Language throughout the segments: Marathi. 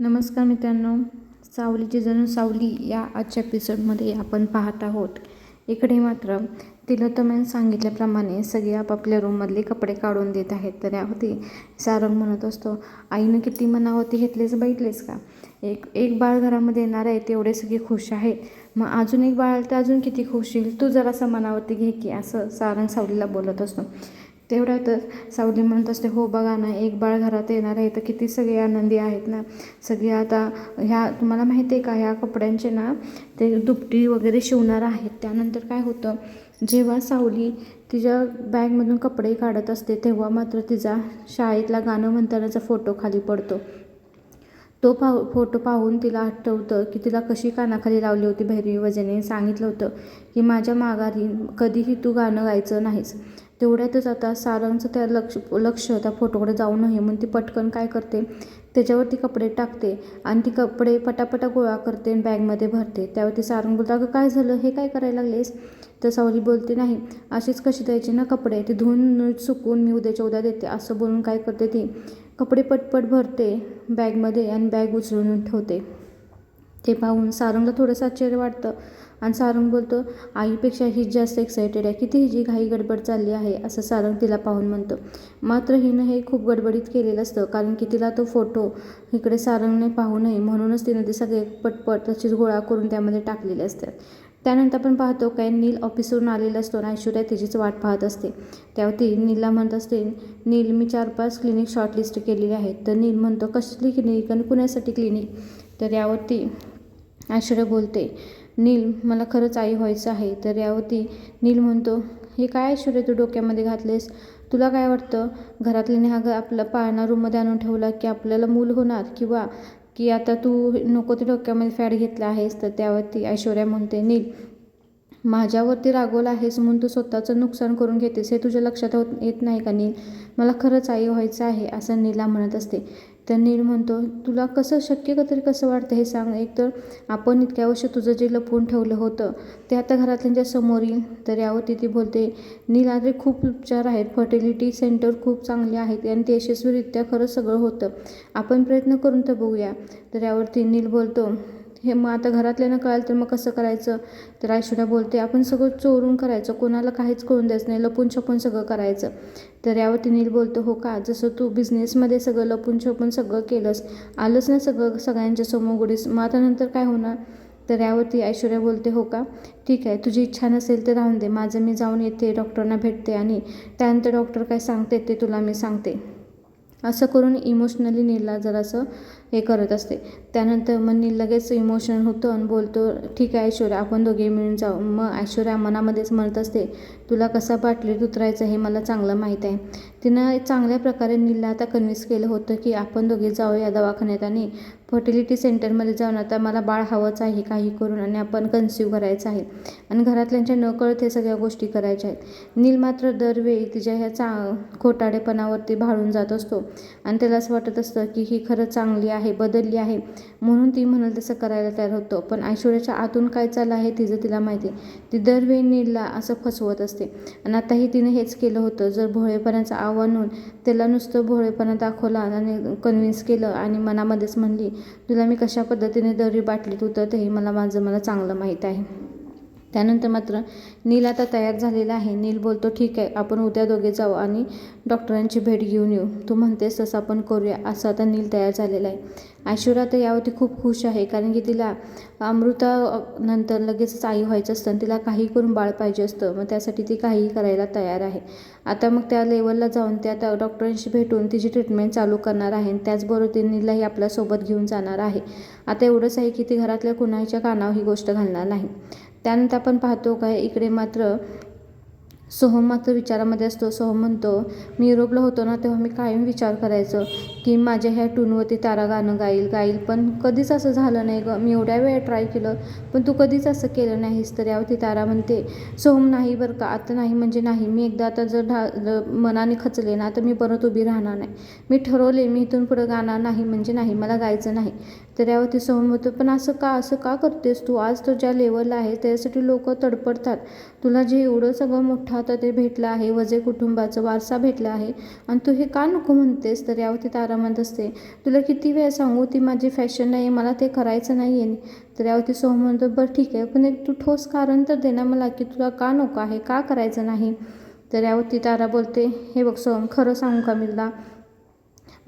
नमस्कार मित्रांनो सावलीची जणू सावली या आजच्या एपिसोडमध्ये आपण पाहत आहोत. इकडे मात्र तिलोत्तमाने सांगितल्याप्रमाणे सगळे आपापल्या रूममधले कपडे काढून देत आहेत. तर यावरती सारंग म्हणत असतो आईनं किती मनावरती घेतलेच बघितलेस का? एक एक बाळ घरामध्ये येणार आहे तेवढे सगळे खुश आहे मग अजून एक बाळ आलं तर अजून किती खुश येईल तू जरासं मनावरती घे की असं सारंग सावलीला बोलत असतो. तेवढ्यातच सावली म्हणत असते हो बघा ना एक बाळ घरात येणार आहे तर किती सगळे आनंदी आहेत ना. सगळे आता ह्या तुम्हाला माहिती आहे का ह्या कपड्यांचे ना ते दुपटी वगैरे शिवणार आहेत. त्यानंतर काय होतं जेव्हा सावली तिच्या बॅगमधून कपडे काढत असते तेव्हा मात्र तिचा शाळेतला गाणं म्हणतानाचा फोटो खाली पडतो. तो पाहू फोटो पाहून तिला आठवतं की तिला कशी कानाखाली लावली होती भैरवी वजने सांगितलं होतं की माझ्या माघारी कधीही तू गाणं गायचं नाहीस. तेवढ्यातच आता सारंगचं त्या लक्ष लक्ष त्या फोटोकडे जाऊ नये म्हणून ती पटकन काय करते? त्याच्यावरती कपडे टाकते आणि ती कपडे पटापटा गोळा करते आणि बॅगमध्ये भरते. त्यावरती सारंग बोलतो अगं काय झालं? हे काय करायला लागलेस? तर सावली बोलते नाही अशीच कशी द्यायची ना कपडे? ती धुवून सुकून मी उद्याच्या उद्या देते. असं बोलून काय करते ती? कपडे पटपट भरते बॅगमध्ये आणि बॅग उचलून ठेवते. ते पाहून सारंगला थोडंसं आश्चर्य वाटतं. आणि सारंग बोलतो आईपेक्षा हीच जास्त एक्सायटेड आहे. किती हिची घाई गडबड चालली आहे असं सारंग तिला पाहून म्हणतो. मात्र हिनं हे खूप गडबडीत केलेलं असतं कारण की तिला तो फोटो इकडे सारंगने पाहू नये म्हणूनच तिनं ते सगळे पटपट तशीच गोळा करून त्यामध्ये टाकलेले असतात. त्यानंतर आपण पाहतो काय नील ऑफिसवरून आलेला असतो आणि ऐश्वर्या तिचीच वाट पाहत असते. त्यावर ती नीलला म्हणत असते नील मी चार पाच क्लिनिक शॉर्टलिस्ट केलेली आहेत. तर नील म्हणतो कसली क्लिनिक आणि कुणासाठी क्लिनिक तर यावरती ऐश्वर्या बोलते नील मला खरंच आई व्हायचं आहे तर यावरती नील म्हणतो हे काय ऐश्वर्या तू डोक्यामध्ये घातलेस? तुला काय वाटतं? घरातल्याने हा ग आपला पाळणा रूममध्ये आणून ठेवला की आपल्याला मूल होणार? किंवा की आता तू नको ते डोक्यामध्ये फॅड घेतला आहेस तर त्यावरती ऐश्वर्या म्हणते नील माझ्यावरती रागवला आहेस म्हणून तू स्वतःचं नुकसान करून घेतेस हे तुझ्या लक्षात होत येत नाही का नील? मला खरंच आई व्हायचं आहे असं नीला म्हणत असते. तर नील म्हणतो तुला कसं शक्य का तरी कसं वाटतं हे सांग. एकतर आपण इतक्या वर्ष तुझं जे लपवून ठेवलं होतं ते आता घरातल्यांच्या समोर येईल. तर यावरती ती बोलते नील आधी खूप उपचार आहेत. फर्टिलिटी सेंटर खूप चांगले आहेत आणि ते यशस्वीरित्या खरं सगळं होतं. आपण प्रयत्न करून तर बघूया. तर यावरती नील बोलतो हे मग आता घरातल्यांना कळालं तर मग कसं करायचं? तर ऐश्वर्या बोलते आपण सगळं चोरून करायचं. कोणाला काहीच करून द्यायचं नाही. लपून छपून सगळं करायचं. तर यावरती नील बोलतो हो का? जसं तू बिझनेसमध्ये सगळं लपून छपून सगळं केलंस आलंच ना सगळं सगळ्यांच्या समोर गुढीस. मग आता नंतर काय होणार? तर यावरती ऐश्वर्या बोलते हो का? ठीक आहे. तुझी इच्छा नसेल तर राहून दे. माझं मी जाऊन येते डॉक्टरना भेटते आणि त्यानंतर डॉक्टर काय सांगते ते तुला मी सांगते. असं करून इमोशनली नीलला जरासं हे करत असते. त्यानंतर मग नील लगेच इमोशनल होतं आणि बोलतो ठीक आहे ऐश्वर्या आपण दोघे मिळून जाऊ. मग ऐश्वर्या मनामध्येच म्हणत असते तुला कसा बाटलीत उतरायचं हे मला चांगलं माहीत आहे. तिनं चांगल्या प्रकारे नीलला आता कन्व्हिन्स केलं होतं की आपण दोघे जाऊया दवाखान्यात आणि फर्टिलिटी सेंटरमध्ये जाऊन आता मला बाळ हवंच आहे काही करून आणि आपण कन्सिव्ह करायचं आहे. आणि घरातल्यांच्या नकळत हे सगळ्या गोष्टी करायच्या आहेत. नील मात्र दरवेळी तिच्या ह्या चा खोटाडेपणावरती भाळून जात असतो. आणि त्याला असं वाटत असतं की ही खरं चांगली आहे. आहे बदलली आहे. म्हणून ती म्हणाल तसं करायला तयार होतो. पण ऐश्वर्याच्या आतून काय चाललं आहे तिचं तिला माहिती ती दरवेळी नीलला असं फसवत असते. आणि आताही तिने हेच केलं होतं. जर भोळेपणाचं आव्हान होऊन त्याला नुसतं भोळेपणा दाखवला आणि कन्व्हिन्स केलं आणि मनामध्येच म्हणली तुला मी कशा पद्धतीने दरी बाटलीत उतरते हे मला माझं मला चांगलं माहीत आहे. त्यानंतर मात्र नील आता तयार झालेला आहे. नील बोलतो ठीक आहे आपण उद्या दोघे जाऊ आणि डॉक्टरांची भेट घेऊन येऊ. तू म्हणतेस तसं आपण करूया. असं आता नील तयार झालेला आहे. ऐश्वर्या तर यावरती खूप खुश आहे कारण की तिला अमृता नंतर लगेचच आई व्हायचं असतं आणि तिला काही करून बाळ पाहिजे असतं. मग त्यासाठी ती काहीही करायला तयार आहे. आता मग त्या लेवलला जाऊन त्या त्या डॉक्टरांशी भेटून तिची ट्रीटमेंट चालू करणार आहे आणि त्याचबरोबर ती नीललाही आपल्यासोबत घेऊन जाणार आहे. आता एवढंच आहे की ती घरातल्या कुणाच्या कानावर ही गोष्ट घालणार नाही. त्यानंतर आपण पाहतो काय इकडे मात्र सोहम मात्र विचारामध्ये असतो. सोहम म्हणतो मी युरोपला होतो ना तेव्हा मी कायम विचार करायचो. की माझ्या ह्या टूनवरती तारा गाणं गाईल गाईल. पण कधीच असं झालं नाही गं. मी एवढ्या वेळा ट्राय केलं पण तू कधीच असं केलं नाहीस तर यावरती तारा म्हणते सोहम नाही बरं का? आता नाही म्हणजे नाही. मी एकदा आता जर ढा मनाने खचले ना तर मी परत उभी राहणार नाही. मी ठरवले मी इथून पुढं गाणार नाही म्हणजे नाही. मला गायचं नाही. तर यावरती सोहम होतं पण असं का असं का करतेस तू? आज तो ज्या लेवलला आहे त्यासाठी लोक तडपडतात. तुला जे एवढं सगळं मोठं आता ते भेटलं आहे वजे कुटुंबाचं वारसा भेटला आहे आणि तू हे का नको म्हणतेस? तर यावरती तारा तारा असते. तुला किती वेळ सांगू ती माझी फॅशन नाही आहे मला ते करायचं नाही आहे तर यावरती सोहम म्हणतो बरं ठीक आहे. पण एक तू ठोस कारण तर दे ना मला की तुला का नको आहे का करायचं नाही? तर यावरती तारा बोलते हे बघ सोहम खरं सांगू का मी तुला?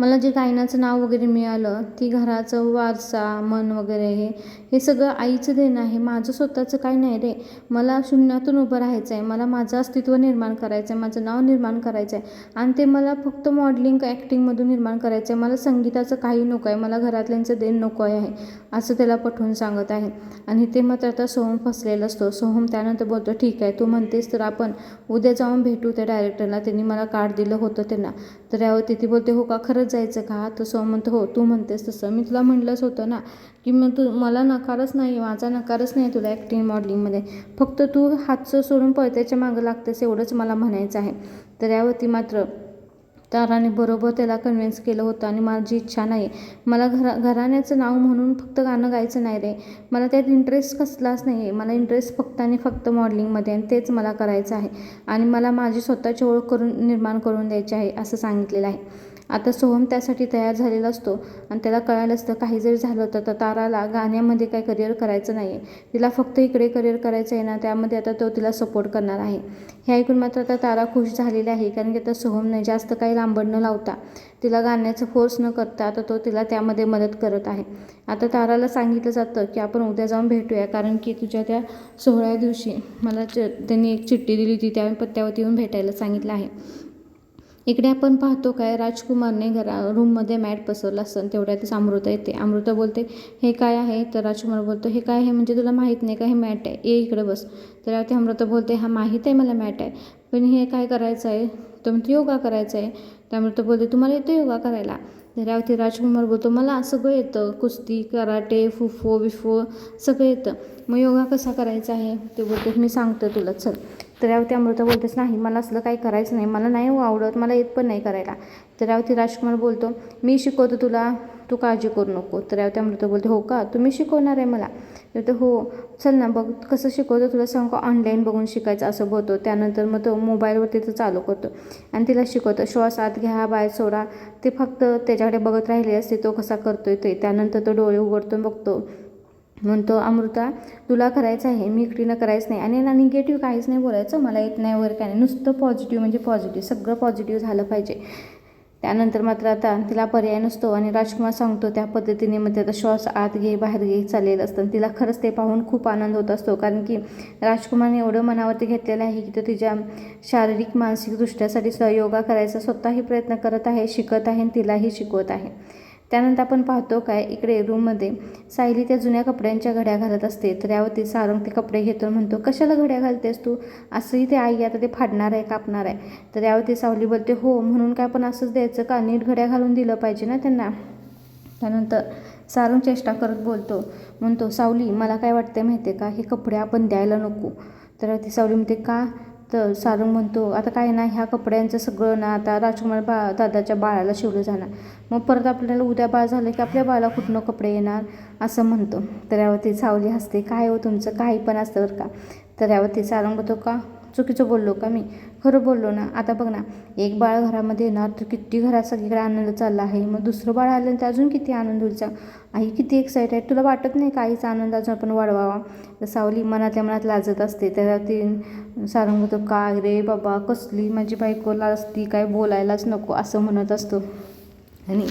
मला जे गायनाचं नाव वगैरे मिळालं ती घराचं वारसा मन वगैरे हे हे सगळं आईचं देणं आहे. माझं स्वतःचं काही नाही रे. मला शून्यातून उभं राहायचं आहे मला माझं अस्तित्व निर्माण करायचं आहे माझं नाव निर्माण करायचं आहे आणि ते मला फक्त मॉडलिंग ॲक्टिंगमधून निर्माण करायचं आहे मला संगीताचं काही नको आहे. मला घरातल्यांचं देण नको आहे. असं त्याला पठवून सांगत आहे. आणि ते मात्र आता सोहम फसलेला असतो. सोहम त्यानंतर बोलतो ठीक आहे. तू म्हणतेस तर आपण उद्या जाऊन भेटू त्या डायरेक्टरला त्यांनी मला कार्ड दिलं होतं त्यांना. तर यावर ती बोलते हो का? खरंच जायचं का? तर सोहम म्हणतो हो तू म्हणतेस तसं. मी तुला म्हटलंच होतं ना की मग तू मला नकारच नाही माझा नकारच नाही तुला ॲक्टिंग मॉडलिंगमध्ये फक्त तू हातचं सोडून पळत्याच्या मागं लागतेस एवढंच मला म्हणायचं आहे. तर यावरती मात्र ताराने बरोबर त्याला कन्व्हिन्स केलं होतं आणि माझी इच्छा नाही. मला घरा घराण्याचं नाव म्हणून फक्त गाणं गायचं नाही रे. मला त्यात इंटरेस्ट कसलाच नाही आहे मला इंटरेस्ट फक्त आणि फक्त मॉडलिंगमध्ये आणि तेच मला करायचं आहे. आणि मला माझी स्वतःची ओळख करून निर्माण करून द्यायची आहे असं सांगितलेलं आहे. आता सोहम त्यासाठी तयार झालेला असतो आणि त्याला कळालं असतं काही जरी झालं तर तर ताराला गाण्यामध्ये काही करिअर करायचं नाही आहे तिला फक्त इकडे करिअर करायचं आहे ना त्यामध्ये आता तो तिला सपोर्ट करणार आहे. हे ऐकून मात्र आता तारा खुश झालेली आहे कारण की आता सोहमने जास्त काही लांबड न लावता तिला गाण्याचं फोर्स न करता आता तो तिला त्यामध्ये मदत करत आहे. आता ताराला सांगितलं जातं की आपण उद्या जाऊन भेटूया कारण की तुझ्या त्या सोहळ्या दिवशी मला च त्यांनी एक चिठ्ठी दिली होती त्या पत्त्यावरती येऊन भेटायला सांगितलं आहे. इकडे आपण पाहतो काय राजकुमारने घरा रूममध्ये मॅट पसरला असतं तेवढ्यातच अमृता येते. अमृता बोलते हे काय आहे? तर राजकुमार बोलतो हे काय आहे? म्हणजे तुला माहीत नाही का? हे मॅट आहे. ये इकडे बस. तर ते अमृता बोलते हा माहीत आहे मला मॅट आहे. पण हे काय करायचं आहे? तर म्हणते योगा करायचं आहे. तर अमृता बोलते तुम्हाला येतं योगा करायला? तर यावरती राजकुमार बोलतो मला सगळं येतं. कुस्ती कराटे फुफो बिफो सगळं येतं. मग योगा कसा करायचा आहे? ते बोलते मी सांगतो तुला. चल. तर यावरती अमृता बोलतेच नाही मला असलं काही करायचं नाही. मला नाही हो आवडत मला येत पण नाही करायला. तर यावरती राजकुमार बोलतो मी शिकवतो तुला तू काळजी करू नको. तर यावरती अमृता बोलते हो का? तुम्ही शिकवणार आहे मला. तर हो चल ना बघ कसं शिकवतो तुला सांगू ऑनलाईन बघून शिकायचं असं बोलतो. त्यानंतर मग तो मोबाईलवरती तो चालू करतो आणि तिला शिकवतो श्वास आत घ्या बाहेर सोडा. ते फक्त त्याच्याकडे बघत राहिले असते तो कसा करतोय ते. त्यानंतर तो डोळे उघडतो बघतो म्हणतो अमृता तुला करायचं आहे मी एकटीनं करायचं नाही. आणि ना निगेटिव्ह काहीच नाही बोलायचं मला येत नाही वगैरे काय नाही. नुसतं पॉझिटिव्ह म्हणजे पॉझिटिव्ह सगळं पॉझिटिव्ह झालं पाहिजे. त्यानंतर मात्र आता तिला पर्याय नसतो आणि राजकुमार सांगतो त्या पद्धतीने मग त्याचा श्वास आत घे बाहेर घे चाललेलं असतं. आणि तिला खरंच ते पाहून खूप आनंद होत असतो कारण की राजकुमारने एवढं मनावरती घेतलेलं आहे की तो तिच्या शारीरिक मानसिक दृष्ट्यासाठी स योगा करायचा स्वतःही प्रयत्न करत आहे शिकत आहे आणि तिलाही शिकवत आहे. त्यानंतर आपण पाहतो काय इकडे रूममध्ये सायली त्या जुन्या कपड्यांच्या घड्या घालत असते. तर यावरती सारंग ते कपडे घेतो म्हणतो कशाला घड्या घालतेस तू? असंही ते आई आता ते फाडणार आहे कापणार आहे. तर यावरती सावली बोलते हो म्हणून काय पण असंच द्यायचं का? नीट घड्या घालून दिलं पाहिजे ना त्यांना. त्यानंतर सारंग चेष्टा करत बोलतो म्हणतो सावली मला काय वाटतं माहिती आहे का? हे कपडे आपण द्यायला नको. तर ती सावली म्हणते का? तर सारंग म्हणतो आता काय ना ह्या कपड्यांचं सगळं ना आता राजकुमार बा दादाच्या बाळाला शिवलं जाणार. मग परत आपल्याला उद्या बाळ झालं की आपल्या बाळाला कुठनं कपडे येणार? असं म्हणतो. तर यावरती सावली हसते. काय हो तुमचं? काही पण असतं बरं का? तर यावरती सारंग म्हणतो का? चुकीचं बोललो का मी? खरं बोललो ना. आता बघ ना एक बाळ घरामध्ये येणार तर किती घरात सगळीकडे आनंद चालला आहे. मग दुसरं बाळ आलं तर अजून किती आनंद होईल? आई किती एक्साइट आहे? तुला वाटत नाही काहीच आनंद अजून आपण वाढवावा? तर सावली मनातल्या मनात लाजत असते. त्याला ती सारंग होतो का रे बाबा कसली माझी बायको लाजती? काय बोलायलाच नको असं म्हणत असतो. आणि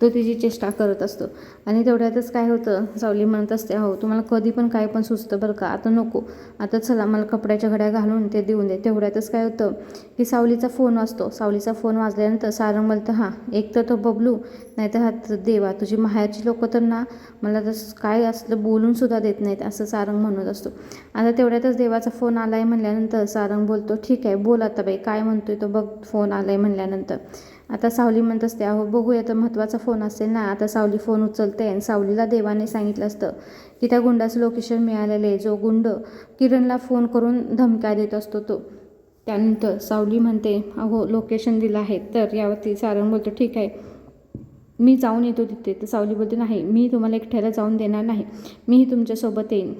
तो तिची चेष्टा करत असतो. आणि तेवढ्यातच काय होतं सावली म्हणत असते हो तुम्हाला कधी पण काय पण सुचतं बरं का आता नको. आता चला मला कपड्याच्या घड्या घालून ते देऊन दे. तेवढ्यातच काय होतं की सावलीचा फोन वाजतो. सावलीचा फोन वाजल्यानंतर सारंग म्हणतं हां एक तर तो बबलू नाही तर हा देवा तुझी माहेरची लोकं तर ना मला तसं काय असलं बोलूनसुद्धा देत नाहीत असं सारंग म्हणत असतो. आता तेवढ्यातच देवाचा फोन आला आहे म्हणल्यानंतर सारंग बोलतो ठीक आहे बोल आता बाई काय म्हणतोय तो बघ फोन आला आहे म्हणल्यानंतर. आता सावली म्हणत असते अहो बघूया तर महत्त्वाचा फोन असेल ना. आता सावली फोन उचलते आणि सावलीला देवाने सांगितलं असतं की त्या गुंडाचं लोकेशन मिळालेलं आहे जो गुंड किरणला फोन करून धमक्या देत असतो तो. त्यानंतर सावली म्हणते अहो लोकेशन दिलं आहे तर यावरती सारंग बोलतो ठीक आहे मी जाऊन येतो तिथे. तर सावली बोलते नाही मी तुम्हाला एकट्याला जाऊन देणार नाही मीही तुमच्यासोबत येईन.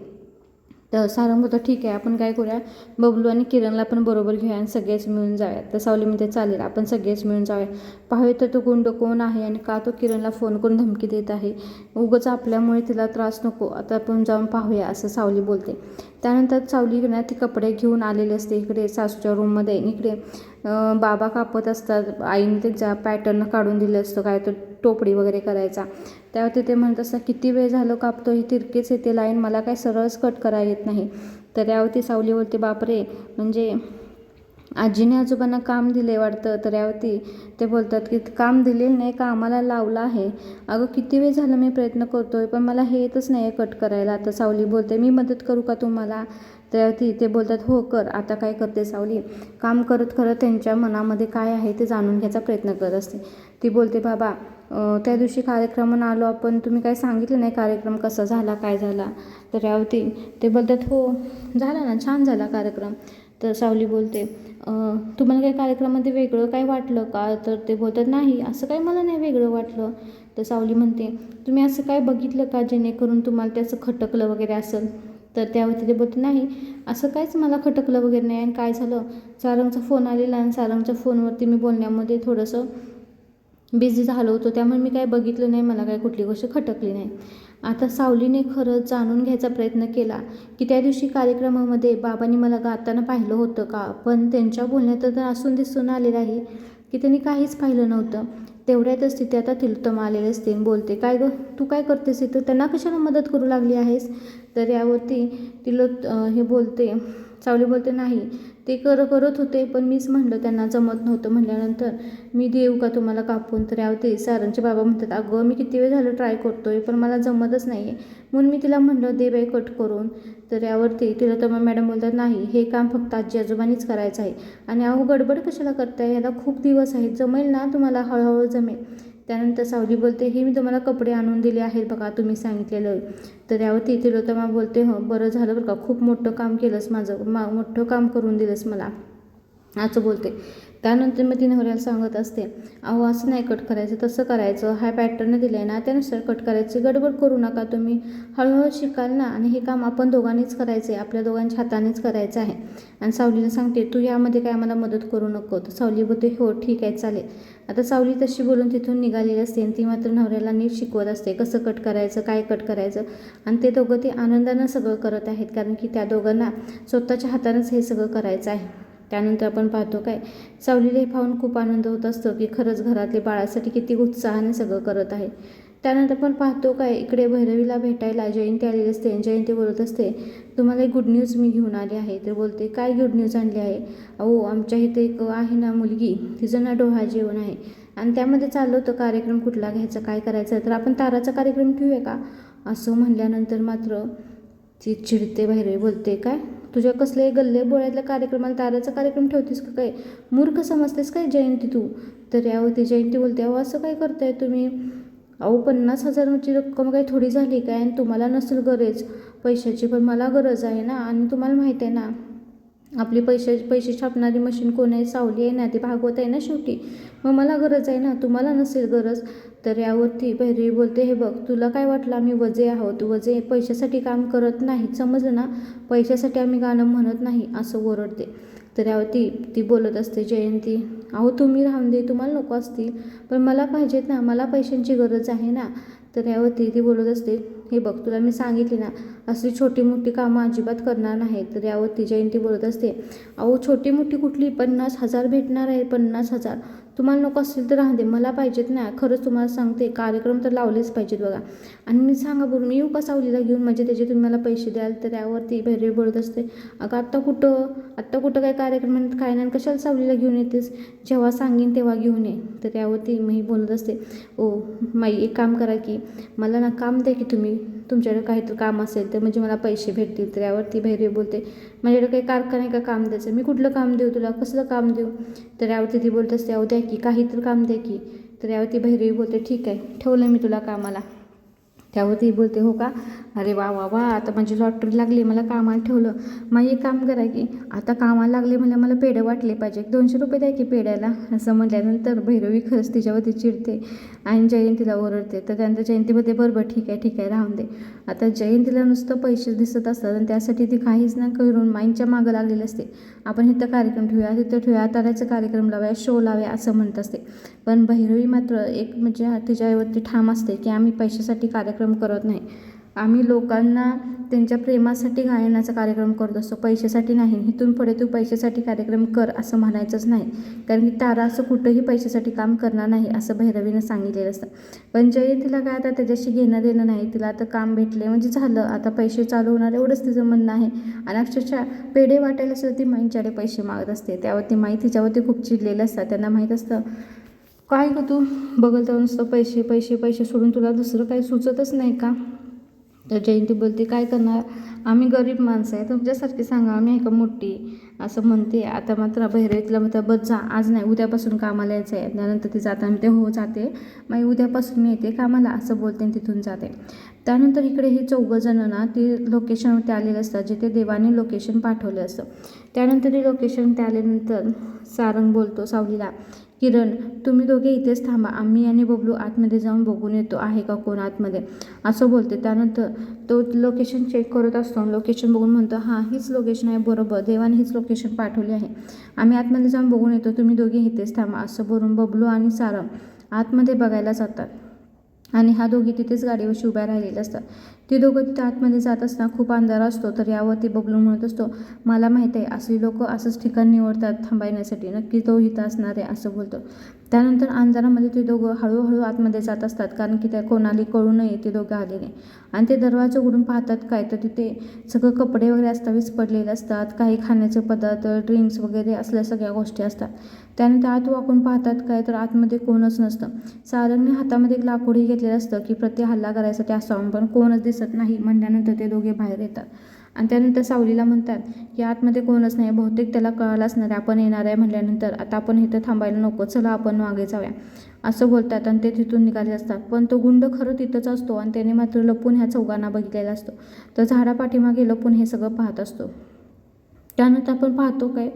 तर सारंग होतं ठीक आहे आपण काय करूया? बबलू आणि किरणला पण बरोबर घेऊया आणि सगळेच मिळून जाऊया. तर सावली म्हणते चालेल आपण सगळेच मिळून जाऊया. पाहूया तर तो गुंड कोण आहे आणि का तो किरणला फोन करून धमकी देत आहे. उगाच आपल्यामुळे तिला त्रास नको आता आपण जाऊन पाहूया असं सावली बोलते. त्यानंतर सावली ना ती कपडे घेऊन आलेले असते इकडे सासूच्या रूममध्ये इकडे बाबा कापत असतात. आईने त्यांचा पॅटर्न काढून दिलं असतं काय तो टोपडी वगैरे करायचा. त्यावर तिथे म्हणत असतात किती वेळ झालं कापतो ही तिरकीच येते लाईन. मला काय सरळच कट करायला येत नाही. तर यावरती सावली बोलते बापरे! म्हणजे आजीने आजोबांना काम दिले वाटतं. तर यावरती ते बोलतात की काम दिलेलं नाही का आम्हाला लावलं आहे? अगं किती वेळ झालं मी प्रयत्न करतो आहे पण मला हे येतच नाही आहे कट करायला. तर सावली बोलते मी मदत करू का तुम्हाला? त्यावरती ते बोलतात हो कर. आता काय करते सावली? काम करत करत त्यांच्या मनामध्ये काय आहे ते जाणून घ्यायचा प्रयत्न करत असते. ती बोलते बाबा त्या दिवशी कार्यक्रमानं आलो आपण. तुम्ही काय सांगितलं नाही कार्यक्रम कसा झाला काय झाला? तर यावरती ते बोलतात हो झाला ना छान झाला कार्यक्रम. तर सावली बोलते तुम्हाला काही कार्यक्रमामध्ये वेगळं काय वाटलं का? तर ते बोलतात नाही असं काही मला नाही वेगळं वाटलं. तर सावली म्हणते तुम्ही असं काय बघितलं का जेणेकरून तुम्हाला त्याचं खटकलं वगैरे असेल? तर त्यावरती ते बोलते नाही असं काहीच मला खटकलं वगैरे नाही. आणि काय झालं? सारंगचा फोन आलेला आणि सारंगच्या फोनवरती मी बोलण्यामध्ये थोडंसं बिझी झालो होतो त्यामुळे मी काय बघितलं नाही मला काय कुठली गोष्ट खटकली नाही. आता सावलीने खरंच जाणून घ्यायचा प्रयत्न केला की त्या दिवशी कार्यक्रमामध्ये बाबांनी मला गाताना पाहिलं होतं का? पण त्यांच्या बोलण्यात तर असून दिसून आलेलं आहे की त्यांनी काहीच पाहिलं नव्हतं. तेवढ्यातच तिथे आता तिलोत्तमा आलेले असते आणि बोलते काय ग तू काय करतेस इथं? त्यांना कशाला मदत करू लागली आहेस? तर यावरती तिलोत हे बोलते सावली बोलते नाही ते कर करत होते पण मीच म्हणलं त्यांना जमत नव्हतं म्हणल्यानंतर मी देऊ का तुम्हाला कापून? तर यावते सारांचे बाबा म्हणतात अगं मी किती वेळ झालं ट्राय करतोय पण मला जमतच नाही आहे म्हणून मी तिला म्हणलं दे बाई कट करून. तर यावरती तिला तर मग मॅडम बोलतात नाही हे काम फक्त आजी आजोबांनीच करायचं आहे. आणि अहो गडबड कशाला करताय? ह्याला खूप दिवस आहेत जमेल ना तुम्हाला हळूहळू जमेल. त्यानंतर सावली बोलते हे मी तुम्हाला कपडे आणून दिले आहेत बघा तुम्ही सांगितलेलं. तर यावरती तिलोत्तमा बोलते हो बरं झालं बरं का खूप मोठं काम केलंस माझं मा मोठं काम करून दिलंस मला. असं बोलते. त्यानंतर मग ती नवऱ्याला सांगत असते अहो असं नाही कट करायचं तसं करायचं. हा पॅटर्न दिला आहे ना त्यानुसार कट करायची. गडबड करू नका तुम्ही. हळूहळू शिकाल ना आणि हे काम आपण दोघांनीच करायचं आहे आपल्या दोघांच्या हातानेच करायचं आहे. आणि सावलीला सांगते तू यामध्ये काय मला मदत करू नको. तर सावली बोलते हो ठीक आहे चालेल. आता सावली तशी बोलून तिथून निघालेली असते आणि ती मात्र नवऱ्याला नीट शिकवत असते कसं कट करायचं काय कट करायचं. आणि ते दोघं ते आनंदानं सगळं करत आहेत कारण की त्या दोघांना स्वतःच्या हातानंच हे सगळं करायचं आहे. त्यानंतर आपण पाहतो काय सावलीला हे पाहून खूप आनंद होत असतो की खरंच घरातले बाळासाठी किती उत्साहाने सगळं करत आहे. त्यानंतर आपण पाहतो काय इकडे भैरवीला भेटायला जयंती आलेली असते जयंती बोलत असते तुम्हाला एक गुड न्यूज मी घेऊन आली आहे. तर बोलते काय गुड न्यूज आणली आहे? अहो आमच्या इथे एक आहे ना मुलगी तिचं ना डोहा जेवण आहे. आणि त्यामध्ये चाललं होतं कार्यक्रम कुठला घ्यायचा काय करायचं? तर आपण ताराचा कार्यक्रम ठेवूया का? असं म्हणल्यानंतर मात्र ती चिडते भैरवी बोलते काय? तुझ्या कसले गल्ले बोळ्यातल्या कार्यक्रमाला ताराचा कार्यक्रम ठेवतेस का काय? मूर्ख समजतेस काय जयंती तू? तर यावरती जयंती बोलते. अहो असं काय करताय तुम्ही? अहो पन्नास हजारची रक्कम काही थोडी झाली काय? आणि तुम्हाला नसेल गरज. पैशाची पण मला गरज आहे ना? आणि तुम्हाला माहीत आहे ना? आपली पैसे पैसे छापणारी मशीन कोण आहे? सावली आहे ना ती भागवत आहे ना शेवटी. मग मला गरज आहे ना तुम्हाला नसेल गरज तर यावरती बहिरी बोलते हे बघ तुला काय वाटलं आम्ही वजे आहोत? वजे पैशासाठी काम करत नाही समजलं ना? पैशासाठी आम्ही गाणं म्हणत नाही असं ओरडते. तर यावरती ती बोलत असते जयंती अहो तुम्ही राहून दे तुम्हाला नको असतील पण मला पाहिजेत ना मला पैशांची गरज आहे ना. तर यावरती ती बोलत असते हे बघ तुला मी सांगितले ना असली छोटी मोठी कामं अजिबात करणार नाही तर यावरती जयंती बोलत असते. अहो छोटी मोठी कुठली? पन्नास हजार भेटणार आहे पन्नास हजार. तुम्हाला नको असतील तर राहू दे. मला पाहिजेत ना. खरंच तुम्हाला सांगते कार्यक्रम तर लावलेच पाहिजेत बघा. आणि मी सांगा बरं मी येऊ का सावलीला घेऊन म्हणजे त्याचे तुम्ही मला पैसे द्याल तर त्यावरती भैरवी बोलत असते अगं आत्ता कुठं? आत्ता कुठं काय कार्यक्रम काय नाही कशाला सावलीला घेऊन येतेस? जेव्हा सांगेन तेव्हा घेऊन ये. तर त्यावरती मी बोलत असते ओ माई एक काम करा की मला ना काम द्या की तुम्ही. तुमच्याकडे काहीतरी काम असेल तर म्हणजे मला पैसे भेटतील तर यावरती भैरवी बोलते माझ्याकडे काही कारखाना आहे का काम द्यायचं? मी कुठलं काम देऊ तुला? कसलं काम देऊ? तर यावरती ती बोलत असते अहो द्या की काहीतरी काम द्या की. तर यावरती भैरवी बोलते ठीक आहे ठेवलं मी तुला कामाला. त्यावर ती बोलते हो का? अरे वा वा वा आता माझी लॉटरी लागली मला कामाला ठेवलं. मग एक काम करा की आता कामाला लागले म्हणजे मला पेढे वाटले पाहिजे. एक दोनशे रुपये द्या की पेढ्याला. असं म्हटल्यानंतर भैरवी खरंच तिच्यावरती चिडते आणि जयंतीला ओरडते. तर त्यानंतर जयंतीमध्ये बरं ठीक आहे ठीक आहे राहून दे. आता जयंतीला नुसतं पैसे दिसत असतात आणि त्यासाठी ती काहीच ना करून माईंच्या मागं लागलेली असते. आपण इथं कार्यक्रम ठेवूया तिथं ठेवूया ताऱ्याचा कार्यक्रम लावूया शो लावूया असं म्हणत असते. पण भैरवी मात्र एक म्हणजे तिच्यावरती ठाम असते की आम्ही पैशासाठी कार्यक्रम करत नाही. आम्ही लोकांना त्यांच्या प्रेमासाठी गायनाचा कार्यक्रम करत असतो. पैशासाठी नाही. इथून पुढे तू पैशासाठी कार्यक्रम कर असं म्हणायचंच नाही. कारण की तारा असं कुठंही पैशासाठी काम करणार नाही असं भैरवीनं सांगितलेलं असतं. पण जयंतीला काय आता त्याच्याशी घेणं देणं नाही. तिला आता काम भेटले म्हणजे झालं. आता पैसे चालू होणार एवढंच तिचं म्हणणं आहे. आणि अक्षरशः पेढे वाटायला सुद्धा ती माईंच्याकडे पैसे मागत असते. त्यावरती माई तिच्यावरती खूप चिडलेलं असतात. त्यांना माहीत असतं काय गं तू? बघल तर नुसतं पैसे पैसे पैसे सोडून तुला दुसरं काही सुचतच नाही का? तर जयंती बोलते काय करणार? आम्ही गरीब माणसं आहे. तुमच्यासारखी सांगा आम्ही आहे का मोठी? असं म्हणते. आता मात्र बहिरेतला म्हणतं बस जा. आज नाही उद्यापासून कामाला यायचं आहे त्यानंतर ती जाता म्हणते हो जाते. मग उद्यापासून मी येते कामाला असं बोलते आणि तिथून जाते. त्यानंतर इकडे ही चौघंजणं ना ती लोकेशनवरती आलेले असतात जिथे देवाने लोकेशन पाठवलं असतं. त्यानंतर ती लोकेशनवरती आल्यानंतर सारंग बोलतो सावलीला किरण तुम्ही दोघे इथेच थांबा. आम्ही आणि बबलू आतमध्ये जाऊन बघून येतो. आहे का कोण आतमध्ये? असं बोलते. त्यानंतर तो लोकेशन चेक करत असतो. लोकेशन बघून म्हणतो हां हीच लोकेशन आहे. बरोबर. देवाने हीच लोकेशन पाठवली आहे. आम्ही आतमध्ये जाऊन बघून येतो. तुम्ही दोघे इथेच थांबा. असं बोलून बबलू आणि सारंग आतमध्ये बघायला जातात. आणि हा दोघी तिथेच गाडीवरशी उभ्या राहिलेल्या असतात. ते दोघं तिथं आतमध्ये जात असताना खूप अंधार असतो तर यावरती बबलू म्हणत असतो मला माहीत आहे असली लोक असंच ठिकाण निवडतात थांबायण्यासाठी नक्की तो इथं असणार आहे असं बोलतो. त्यानंतर अंधारामध्ये ते दोघं हळूहळू आतमध्ये जात असतात कारण की त्या कोणाला कळू नये ते दोघं आलेले. आणि ते दरवाजा उघडून पाहतात काय तर तिथे सगळं कपडे वगैरे असतावीस पडलेले असतात काही खाण्याचे पदार्थ ड्रिंक्स वगैरे असल्या सगळ्या गोष्टी असतात. त्यानंतर आत वाकून पाहतात काय तर आतमध्ये कोणच नसतं. सारंगने हातामध्ये एक लाकूडही घेतलेलं असतं की प्रति हल्ला करायसाठी असावं पण कोणच दिसत नाही म्हणल्यानंतर ते दोघे बाहेर येतात. आणि त्यानंतर सावलीला म्हणतात की आतमध्ये कोणच नाही बहुतेक त्याला कळालाच असणार आहे आपण येणार आहे म्हटल्यानंतर आता आपण इथं थांबायला नको चला आपण मागे जाऊया. असं बोलतात आणि ते तिथून निघाले असतात. पण तो गुंड खरं तिथंच असतो आणि त्याने मात्र लपून ह्या चौघांना बघितलेला असतो. तर झाडापाठीमागे लपून हे सगळं पाहत असतो. त्यानंतर आपण पाहतो काय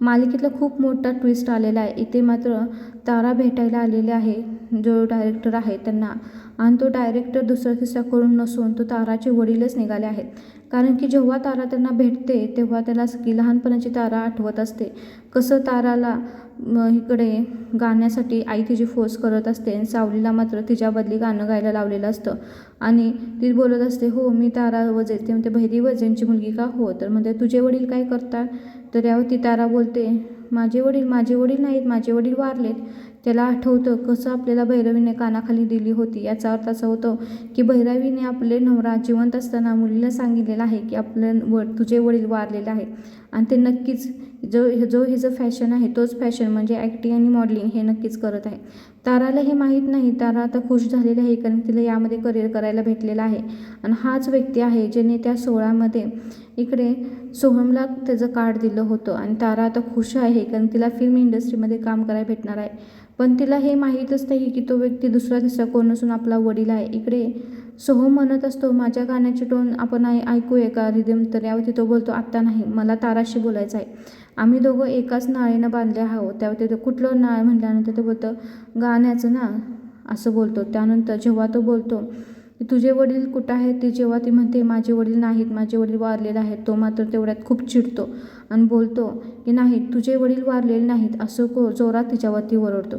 मालिकेतला खूप मोठा ट्विस्ट आलेला आहे. इथे मात्र तारा भेटायला आलेले आहे. जो डायरेक्टर आहे त्यांना आणि तो डायरेक्टर दुसरा तिसरा करून नसून तो ताराचे वडीलच निघाले आहेत. कारण की जेव्हा तारा त्यांना भेटते तेव्हा त्याला की लहानपणाची तारा आठवत असते. कसं ताराला इकडे गाण्यासाठी आई तिची फोर्स करत असते आणि सावलीला मात्र तिच्या बदली गाणं गायला लावलेलं असतं. आणि ती बोलत असते हो मी तारा वजे ते म्हणते बहिरी वजेंची मुलगी का? हो. तर म्हणते तुझे वडील काय करतात? तर यावर ती तारा बोलते माझे वडील माझे वडील नाहीत माझे वडील वारलेत. त्याला आठवतं कसं आपल्याला भैरवीने कानाखाली दिली होती. याचा अर्थ असा होतो की भैरवीने आपले नवरा जिवंत असताना मुलीला सांगितलेलं आहे की आपलं व तुझे वडील वारलेले आहेत. आणि ते नक्कीच जो जो हिचं फॅशन आहे तोच फॅशन म्हणजे ॲक्टिंग आणि मॉडेलिंग हे नक्कीच करत आहे. ताराला हे माहीत नाही. तारा आता खुश झालेली आहे कारण तिला यामध्ये करिअर करायला भेटलेला आहे. आणि हाच व्यक्ती आहे ज्याने त्या सोहळ्यामध्ये इकडे सोहमला त्याचं कार्ड दिलं होतं. आणि तारा आता खुश आहे कारण तिला फिल्म इंडस्ट्रीमध्ये काम करायला भेटणार आहे. पण तिला हे माहीतच नाही की तो व्यक्ती दुसरा तिसरा कोण नसून आपला वडील आहे. इकडे सोहम म्हणत असतो माझ्या गाण्याचे टोन आपण ऐ ऐकूया का? रिदम तर यावरती तो बोलतो आत्ता नाही मला ताराशी बोलायचं आहे आम्ही दोघं एकाच नाळेनं बांधले आहोत. त्यावरती तो कुठलं नाळ म्हटल्यानंतर तो बोलतो गाण्याचं ना असं बोलतो. त्यानंतर जेव्हा तो बोलतो तुझे वडील कुठं आहेत? ती जेव्हा ती म्हणते माझे वडील नाहीत माझे वडील वारलेले आहेत तो मात्र तेवढ्यात खूप चिडतो आणि बोलतो की नाही तुझे वडील वारलेले नाहीत असं को जोरात तिच्यावरती ओरडतो.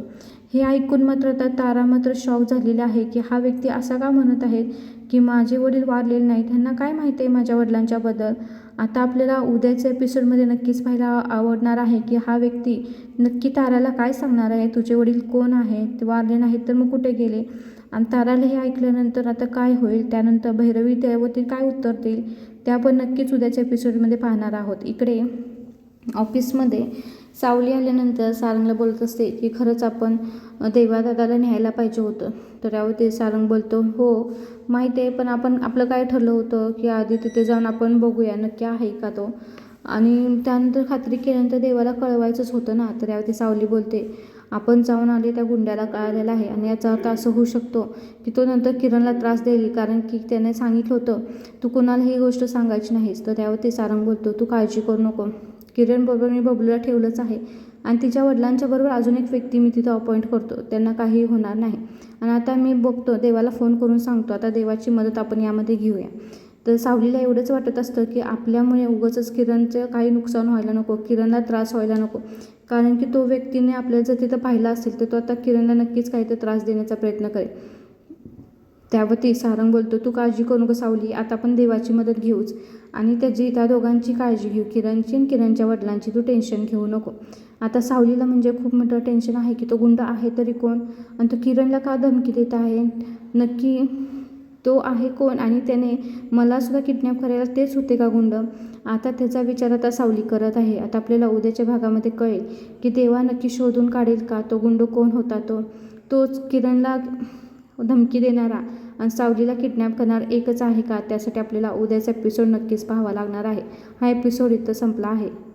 हे ऐकून मात्र आता तारा मात्र शॉक झालेला आहे की हा व्यक्ती असा का म्हणत आहे की माझे वडील वारलेले नाहीत ह्यांना काय माहिती आहे माझ्या वडिलांच्याबद्दल आता आपल्याला उद्याच्या एपिसोडमध्ये नक्कीच पाहायला आवडणार आहे की हा व्यक्ती नक्की ताराला काय सांगणार आहे? तुझे वडील कोण आहेत? वारले नाहीत तर मग कुठे गेले? आणि ताराला हे ऐकल्यानंतर आता काय होईल? त्यानंतर भैरवी त्यावरती काय उत्तर देईल? ते आपण नक्कीच उद्याच्या एपिसोडमध्ये पाहणार आहोत. इकडे ऑफिसमध्ये सावली आल्यानंतर सारंगला बोलत असते की खरंच आपण देवादादाला न्यायला पाहिजे होतं. तर यावर ते सारंग बोलतो हो माहिती आहे पण आपण आपलं काय ठरलं होतं की आधी तिथे जाऊन आपण बघूया नक्की आहे का तो? आणि त्यानंतर खात्री केल्यानंतर देवाला कळवायचंच होतं ना. तर यावर ते सावली बोलते आपण जाऊन आले त्या गुंड्याला कळालेलं आहे आणि याचा अर्थ असं होऊ शकतो की तो नंतर किरणला त्रास देईल कारण की त्याने सांगितलं होतं तू कोणाला ही गोष्ट सांगायची नाहीस तर त्यावरती सारंग बोलतो तू काळजी करू नको. किरणबरोबर मी बबलूला ठेवलंच आहे आणि तिच्या वडिलांच्या बरोबर अजून एक व्यक्ती मी तिथं अपॉइंट करतो त्यांना काही होणार नाही. आणि आता मी बघतो देवाला फोन करून सांगतो आता देवाची मदत आपण यामध्ये घेऊया. तर सावलीला एवढंच वाटत असतं की आपल्यामुळे उगाचच किरणचं काही नुकसान व्हायला नको किरणला त्रास व्हायला नको. कारण की तो व्यक्तीने आपल्याला जर तिथं पाहिला असेल तर तो आता किरणला नक्कीच काहीतरी त्रास देण्याचा प्रयत्न करेल. त्यावरती सारंग बोलतो तू काळजी करू नको सावली आता आपण देवाची मदत घेऊच. आणि त्याची त्या दोघांची काळजी घेऊ. किरणची आणि किरणच्या वडिलांची तू टेन्शन घेऊ नको. आता सावलीला म्हणजे खूप मोठं टेन्शन आहे की तो गुंड आहे तरी कोण? आणि तो किरणला का धमकी देत आहे? नक्की तो आहे कोण? आणि त्याने मलासुद्धा किडनॅप करायला तेच होते का गुंड? आता त्याचा विचार आता सावली करत आहे. आता आपल्याला उद्याच्या भागामध्ये कळेल की देवा नक्की शोधून काढेल का तो गुंड कोण होता तो? तोच किरणला धमकी देणारा आणि सावलीला किडनॅप करणार एकच आहे का? त्यासाठी आपल्याला उद्याचा एपिसोड नक्कीच पाहावा लागणार आहे. हा एपिसोड इथं संपला आहे.